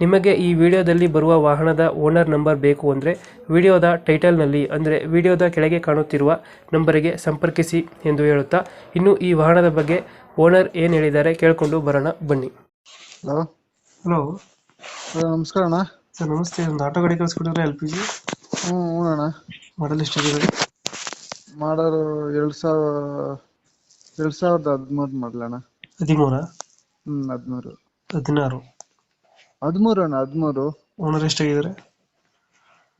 ನಿಮಗೆ ಈ ವಿಡಿಯೋದಲ್ಲಿ ಬರುವ ವಾಹನದ ಓನರ್ ನಂಬರ್ ಬೇಕು ಅಂದರೆ ವಿಡಿಯೋದ ಟೈಟಲ್ನಲ್ಲಿ ಅಂದರೆ ವಿಡಿಯೋದ ಕೆಳಗೆ ಕಾಣುತ್ತಿರುವ ನಂಬರಿಗೆ ಸಂಪರ್ಕಿಸಿ ಎಂದು ಹೇಳುತ್ತಾ ಇನ್ನು ಈ ವಾಹನದ ಬಗ್ಗೆ ಓನರ್ ಏನು ಹೇಳಿದ್ದಾರೆ ಕೇಳಿಕೊಂಡು ಬರೋಣ ಬನ್ನಿ. ಹಲೋ. ಹಲೋ. ಹಲೋ ನಮಸ್ಕಾರ ಅಣ್ಣ. ಸರ್ ನಮಸ್ತೆ. ಒಂದು ಆಟೋ ಗಾಡಿ ಕಳಿಸ್ಕೊಟ್ಟಿದ್ರೆ ಎಲ್ ಪಿ ಜಿ? ಹ್ಞೂ ಹ್ಞೂ ಅಣ್ಣ. ಮಾಡಲ್ ಎಷ್ಟಿದೆ ಮಾಡೋರು ಎರಡು ಸಾವಿರ ಎರಡು ಸಾವಿರದ ಹದಿಮೂರು ಮಾಡಲಣ್ಣ ಹದಿಮೂರ? ಹ್ಞೂ ಹದಿಮೂರು. ಹದಿನಾರು. ಹದಿಮೂರು ಅಣ್ಣ ಹದಿಮೂರು. ಓನರ್ ಎಷ್ಟಾಗಿದ್ದಾರೆ?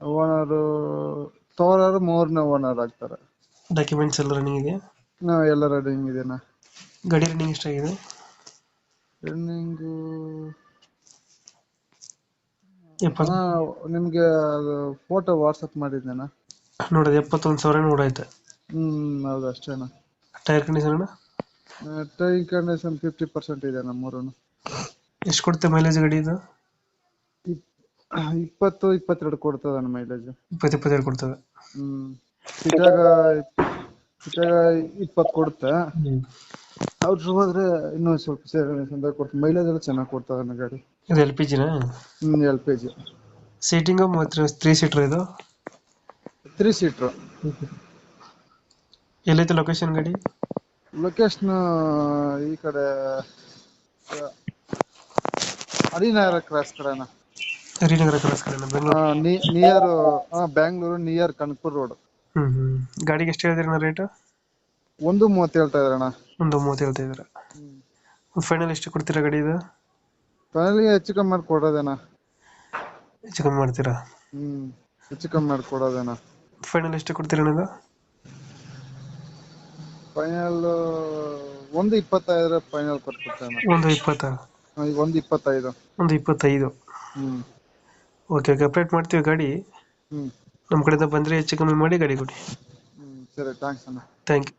ಓನರು ತೋರೋರು ಮೂರನೇ ಓನರ್ ಆಗ್ತಾರೆ. ಡಾಕ್ಯುಮೆಂಟ್ಸ್ ಎಲ್ಲ ರನ್ನಿಂಗ್ ಇದೆಯಾ? ನಾ ಎಲ್ಲ ರನ್ನಿಂಗ್ ಇದೆನಾ ಗಾಡಿ ರನ್ನಿಂಗ್ ಎಷ್ಟಾಗಿದೆ? ರನ್ನಿಂಗು ಎಪ್ಪತ್ತು ನಿಮಗೆ ಅದು ಫೋಟೋ ವಾಟ್ಸಪ್ ಮಾಡಿದ್ದೇನಾ ನೋಡೋದು ಎಪ್ಪತ್ತೊಂದು ಸಾವಿರ ನೋಡೈತೆ ಹ್ಮ್ ಹೌದು ಅಷ್ಟೇ ಅಣ್ಣ. ಟೈರ್ ಕಂಡೀಷನ್ ಅಣ್ಣ? ಟೈರ್ ಕಂಡೀಷನ್ ಫಿಫ್ಟಿ ಪರ್ಸೆಂಟ್ ಇದೆ ಅಣ್ಣ ಮೂರೂ ಎಷ್ಟು ಕೊಡುತ್ತೆ ಮೈಲೇಜ್ ಗಾಡಿ ಇದು ಇಪ್ಪತ್ತು ಇಪ್ಪತ್ತೆರಡು ಕೊಡ್ತದೆ ಮೈಲೇಜ್ ಇಪ್ಪತ್ತು ಇಪ್ಪತ್ತೆರಡು ಕೊಡ್ತದೆ. ಹ್ಮ್. ಸಿಟಾಗ ಸಿಟಾಗ ಇಪ್ಪತ್ತು ಕೊಡುತ್ತೆ. ಅವ್ರು ಹೋದ್ರೆ ಇನ್ನೂ ಸ್ವಲ್ಪ ಸೇರಿಂದ ಕೊಡ್ತ ಮೈಲೇಜ್ ಎಲ್ಲ ಚೆನ್ನಾಗಿ ಕೊಡ್ತದೆ ನನ್ನ ಗಾಡಿ. ಇದು ಎಲ್ ಪಿ ಜಿನಾ ಹ್ಮ್ ಎಲ್ ಪಿ ಜಿ ಸೀಟಿಂಗು ಮತ್ತು ತ್ರೀ ಸೀಟರ್ ಇದು? ತ್ರೀ ಸೀಟ್ರು ಎಲ್ಲೈತೆ ಲೊಕೇಶನ್ ಗಾಡಿ? ಲೊಕೇಶನ್ ಈ ಕಡೆ ಹರಿನಗರ ಕ್ರಾಸ್ ಕಡೆನ ಹರಿನಗರ ಕ್ರಾಸ್ ಕಡೆನ Bengaluru near Bangalore near Kanakapura road ಹ್ಮ್ ಗಾಡಿಗೆ ಎಷ್ಟು ಹೇಳ್ತೀರಣ್ಣ ರೇಟ್ ಒಂದು ಮೂವತ್ತು ಹೇಳ್ತಾ ಇದ್ರಣ್ಣ. ಒಂದು ಮೂವತ್ತು ಹೇಳ್ತಾ ಇದ್ದೀರಾ ಫೈನಲ್ ಎಷ್ಟು ಕೊಡ್ತೀರಾ ಗಾಡಿ ಇದು? ಫೈನಲಿ ಹೆಚ್ಚು ಕಮ್ಮಿ ಮಾಡಿ ಕೊಡೋದೇನ? ಹೆಚ್ಚು ಕಮ್ಮಿ ಮಾಡ್ತೀರಾ? ಹ್ಮ್ ಹೆಚ್ಚು ಕಮ್ಮಿ ಮಾಡಿ ಕೊಡೋದೇನ? ಫೈನಲ್ ಎಷ್ಟು ಕೊಡ್ತೀರಾ ಇದು? ಫೈನಲ್ ಒಂದು ಇಪ್ಪತ್ತೈದರ ಫೈನಲ್ ಕೊಟ್ಬಿಡ್ತೇನೆ. ಒಂದು ಇಪ್ಪತ್ತ? ಈಗ ಒಂದು ಇಪ್ಪತ್ತೈದು. ಒಂದು ಇಪ್ಪತ್ತೈದು. ಹ್ಮ್. ಓಕೆ ಓಕೆ ಅಪ್ಡೇಟ್ ಮಾಡ್ತೀವಿ ಗಾಡಿ. ಹ್ಮ್. ನಮ್ಮ ಕಡೆಯಿಂದ ಬಂದರೆ ಹೆಚ್ಚು ಕಮ್ಮಿ ಮಾಡಿ ಗಾಡಿ ಕೊಡಿ. ಹ್ಮ್ ಸರಿ ಥ್ಯಾಂಕ್ಸ್ ಅಣ್ಣ. Thank you